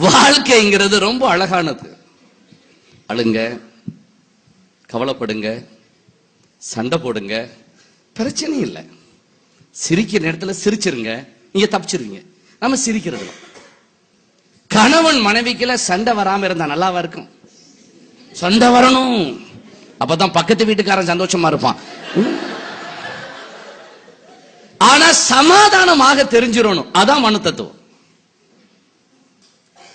வாழ்க்கைங்கிறது ரொம்ப அழகானது. அழுங்க கவலைப்படுங்க சண்டை போடுங்க பிரச்சனை இல்லை. சிரிக்கிற நேரத்துல சிரிச்சிருங்க நீங்க தப்பிச்சிருவீங்க. நம்ம சிரிக்கிறது கணவன் மனைவிக்குள்ள சண்டை வராம இருந்தா நல்லாவா இருக்கும்? சண்டை வரணும். அப்பதான் பக்கத்து வீட்டுக்காரன் சந்தோஷமா இருப்பான். ஆனா சமாதானமாக தெரிஞ்சிடணும். அதான் மனு தத்துவம்.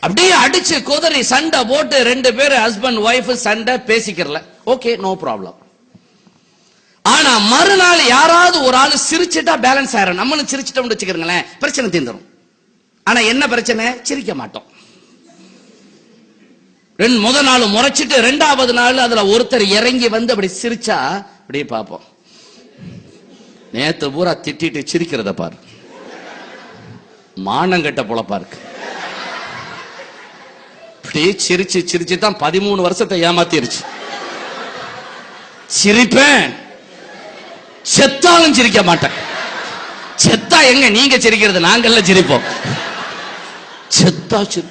அப்படியே அடிச்சு குதறி சண்டை போட்டு ரெண்டு பேர் ஹஸ்பண்ட் ஒய்ஃப் சண்டை பேசிக்கிறல. ஓகே நோ ப்ராப்ளம் ஆனா மறுநாள் யாராவது ஒரு ஆள் சிரிச்சிட்டா பேலன்ஸ் ஆயிரும். நம்மளும் சிரிச்சிட்டோம்னு வச்சுக்கிறீங்களேன் பிரச்சனை தீந்துரும் ஆனா என்ன பிரச்சனை? சிரிக்க மாட்டோம். ரெண்டு முத நாள் முறைச்சிட்டு ரெண்டாவது நாள் அதுல ஒருத்தர் இறங்கி வந்து அப்படி சிரிச்சா அப்படியே பார்ப்போம். நேத்து பூரா திட்டிட்டு சிரிக்கிறத பாரு. மானங்கட்ட பொழப்பா இருக்கு. அப்படியே சிரிச்சு சிரிச்சு தான் பதிமூணு வருஷத்தை ஏமாத்திருச்சு. சிரிப்பேன். செத்தாலும் சிரிக்க மாட்டேன். செத்தா எங்க? நீங்க சிரிக்கிறது நாங்கள்ல சிரிப்போம். செத்தா சிரி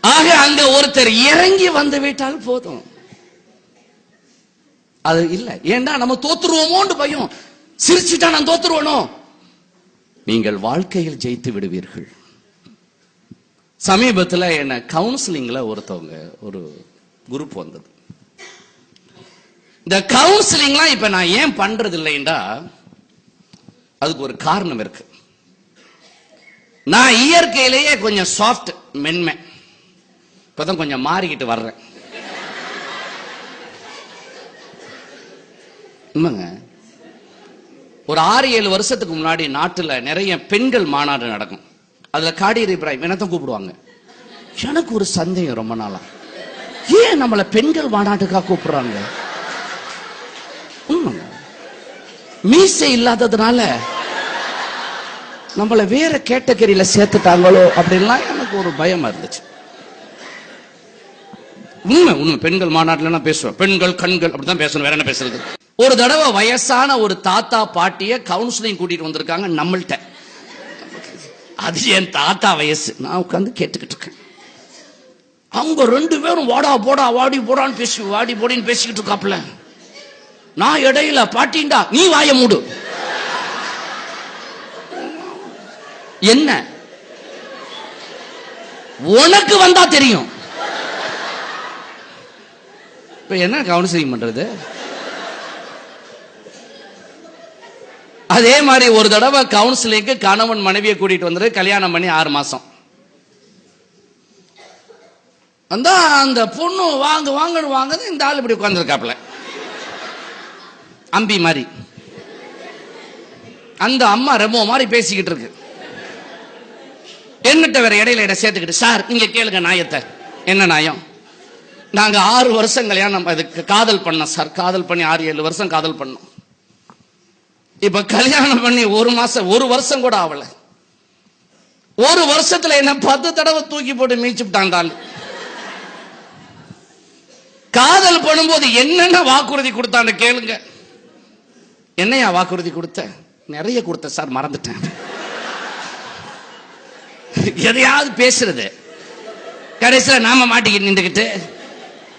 ஆக அங்க ஒருத்தர் இறங்கி வந்து விட்டால் போதும். அது இல்ல. ஏண்டா நம்ம தோத்துருவோமோன்னு பயம். சிரிச்சுட்டா நான் தோத்துருவனும் நீங்கள் வாழ்க்கையில் ஜெயித்து விடுவீர்கள். சமீபத்தில் என்ன கவுன்சிலிங்கில் ஒருத்தவங்க ஒரு குரூப் வந்தது. இந்த கவுன்சிலிங்லாம் இப்போ நான் ஏன் பண்றது இல்லைண்டா? அதுக்கு ஒரு காரணம் இருக்கு. நான் இயற்கையிலேயே கொஞ்சம் சாஃப்ட் மென்மை. இப்போதான் கொஞ்சம் மாறிக்கிட்டு வர்றேன். உண்மைங்க ஒரு ஆறு ஏழு வருஷத்துக்கு முன்னாடி நாட்டுல நிறைய பெண்கள் மாநாடு நடக்கும். அதுல காடியர் இப்ராஹிம் என்னத்தான் கூப்பிடுவாங்க. எனக்கு ஒரு சந்தேகம் ரொம்ப நாளா. ஏன் நம்மள பெண்கள் மாநாட்டுக்காக கூப்பிடுறாங்க? மீசை இல்லாததுனால நம்மள வேற கேட்டகரியில சேர்த்துட்டாங்களோ அப்படின்லாம் எனக்கு ஒரு பயமா இருந்துச்சு. உண்மை உண்மை. பெண்கள் மாநாட்டில் நான் பேசுவேன். பெண்கள் கண்கள் அப்படிதான் பேசணும். வேற என்ன பேசுறது? ஒரு தடவை வயசான ஒரு தாத்தா பாட்டிய கவுன்சிலிங் கூட்டிட்டு வந்திருக்காங்க நம்மள்ட்ட. அது என் தாத்தா வயசு. நான் உட்கார்ந்து கேட்டுக்கிட்டு இருக்கேன். அவங்க ரெண்டு பேரும் வாடா போடா வாடி போடான்னு பேசி வாடி போடின்னு பேசிக்கிட்டு இருக்காப்புல. நான் இடையில பாட்டிண்டா நீ வாய மூடு. என்ன? உனக்கு வந்தா தெரியும். இப்ப என்ன கவுன்சிலிங் பண்றது? அதே மாதிரி ஒரு தடவை கவுன்சிலிங்க்கு கணவன் மனைவியை கூட்டிட்டு வந்துரு கல்யாணம் பண்ணி ஆறு மாசம். அந்த அந்த பொண்ணு வாங்க வாங்கன்னு வாங்குது இந்த ஆள் இப்படி உட்காந்துருக்காப்புல அம்பி மாதிரி. அந்த அம்மா ரெமோ மாதிரி பேசிக்கிட்டு இருக்கு. என்னட்ட வேற இடையில இட சேர்த்துக்கிட்டு சார் நீங்க கேளுங்க நாயத்தை. என்ன நாயம்? நாங்க ஆறு வருஷம் கல்யாணம் அதுக்கு காதல் பண்ணோம் சார். காதல் பண்ணி ஆறு ஏழு வருஷம் காதல் பண்ணோம். இப்ப கல்யாணம் பண்ணி ஒரு மாசம் ஒரு வருஷம் கூட ஆகல ஒரு வருஷத்துல என்ன பத்து தடவை தூக்கி போட்டு மீச்சுட்டாண்டாள் காதல் பண்ணும்போது என்னென்ன வாக்குறுதி கொடுத்தான்னு கேளுங்க. என்னையா வாக்குறுதி கொடுத்த? நிறைய கொடுத்த சார் மறந்துட்டேன். எதையாவது பேசுறது. கடைசியில் நாம மாட்டிக்கிட்டு நின்றுக்கிட்டு.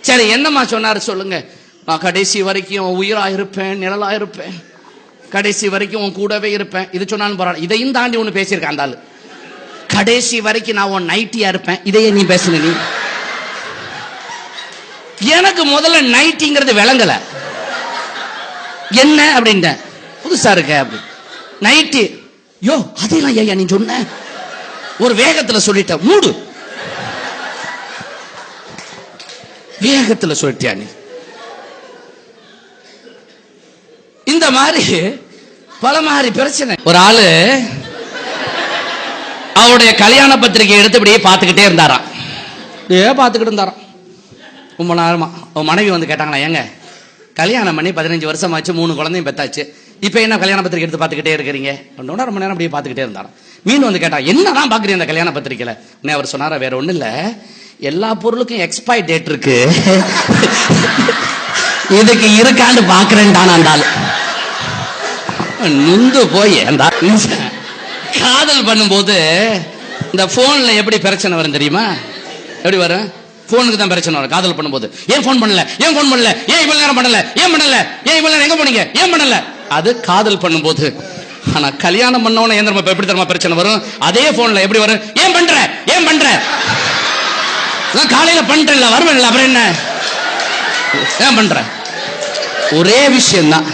சரி என்னம்மா சொன்னாரு சொல்லுங்க. நான் கடைசி வரைக்கும் உயிராக உயிரா இருப்பேன் நிழலா இருப்பேன். கடைசி வரைக்கும் உன் கூடவே இருப்பேன். இது சொன்னாலும் பரவாயில்ல. இதையும் தாண்டி ஒன்று பேசியிருக்கேன் அந்த கடைசி வரைக்கும் நான் உன் நைட்டியா இருப்பேன். இதையே நீ பேசுன நீ. எனக்கு முதல்ல நைட்டிங்கிறது விளங்கல. என்ன அப்படின்ட்டேன் புதுசா இருக்க அப்படி. நைட்டி யோ அதெல்லாம் ஐயா நீ சொன்ன? ஒரு வேகத்துல சொல்லிட்ட. மூடு. வேகத்துல சொல்லிட்டியா நீ? இந்த மாதிரி பல மாதிரி பிரச்சனை. ஒரு ஆளு அவருடைய கல்யாண பத்திரிகை எடுத்தபடியே பார்த்துக்கிட்டே இருந்தாராம். இப்படியே பார்த்துக்கிட்டு இருந்தாராம். ரொம்ப நேரமா. அவன் மனைவி வந்து கேட்டாங்களா ஏங்க கல்யாணம் பண்ணி பதினஞ்சு வருஷம் ஆச்சு மூணு குழந்தையும் பெத்தாச்சு. இப்போ என்ன கல்யாண பத்திரிக்கை எடுத்து பார்த்துக்கிட்டே இருக்கிறீங்க? அப்படின்னா ரொம்ப நேரம் அப்படியே பார்த்துக்கிட்டே இருந்தாராம். மீன் வந்து கேட்டா என்னதான் பாக்குறீங்க அந்த கல்யாண பத்திரிக்கையில் உடனே அவர் சொன்னாரா வேற ஒண்ணும் இல்ல. எல்லா பொருளுக்கும் எக்ஸ்பைரி டேட் இருக்கு. இதுக்கு இருக்கான்னு பாக்குறேன்டான் அந்த ஆள். நுந்து போய் அந்த காதல் பண்ணும்போது இந்த போன்ல எப்படி பிரச்சனை வரும் தெரியுமா? எப்படி வரும்? போனுக்கு தான் பிரச்சனை வரும் காதல் பண்ணும்போது. ஏன் ஃபோன் பண்ணல? ஏன் ஃபோன் பண்ணல? ஏன் இவ்வளவு நேரம் பண்ணல? ஏன் பண்ணல? ஏன் இவ்வளவு நேரம் எங்க போனீங்க? ஏன் பண்ணல? அது காதல் பண்ணும்போது. ஆனா கல்யாணம் பண்ணவன ஏன் தரமா எப்படி தரமா பிரச்சனை வரும்? அதே போன்ல எப்படி வரும்? ஏன் பண்ற? ஏன் பண்ற? நான் காலையில பண்றேன்ல வருவேன்ல அப்புறம் என்ன? ஏன் பண்ற? ஒரே விஷயம் தான்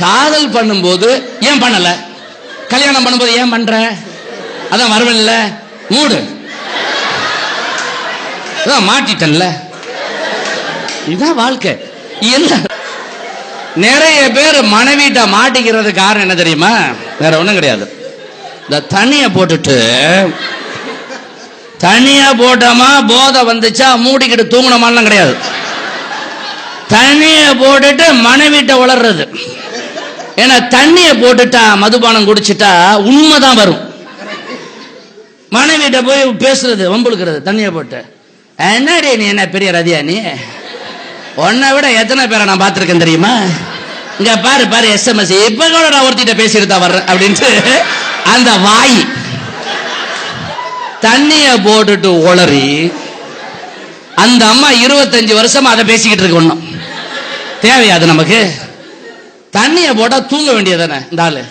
காதல் பண்ணும்போது ஏன் பண்ணல? கல்யாணம் பண்ணும்போது ஏன் பண்ற? அதான் வரவில்ல மூடு. அதான் மாட்டிட்டன்ல. இதான் வாழ்க்கை. என்ன? நிறைய பேர் மனைவிட்ட மாட்டிக்கிறது காரணம் என்ன தெரியுமா? வேற ஒண்ணும் கிடையாது. இந்த தண்ணிய போட்டுட்டு தண்ணிய போட்டோமா போதை வந்துச்சா மூடிக்கிட்டு தூங்கணுமாலாம் கிடையாது. தனியை போட்டுட்டு மனைவிட்ட வளர்றது ஏன்னா தண்ணியை போட்டுட்டா மதுபானம் குடிச்சிட்டா உண்மைதான் வரும். மனைவிட்ட போய் பேசுறது வம்புழுக்கிறது தண்ணியை போட்டு. என்னடி நீ என்ன பெரிய ரதியா நீ? உன்னை விட எத்தனை பேரை நான் பார்த்துருக்கேன் தெரியுமா? இங்க பாரு பாரு எஸ்எம்எஸ் இப்ப கூட நான் ஒருத்திட்ட பேசிட்டு தான் வர்றேன் அப்படின்ட்டு அந்த வாய். தண்ணிய போட்டுட்டு உளறி அந்த அம்மா இருபத்தஞ்சு வருஷமா அதை பேசிக்கிட்டு இருக்கு ஒன்றும் தேவையாது நமக்கு? தண்ணியை போட்டா தூங்க வேண்டியதானே இந்த ஆளு.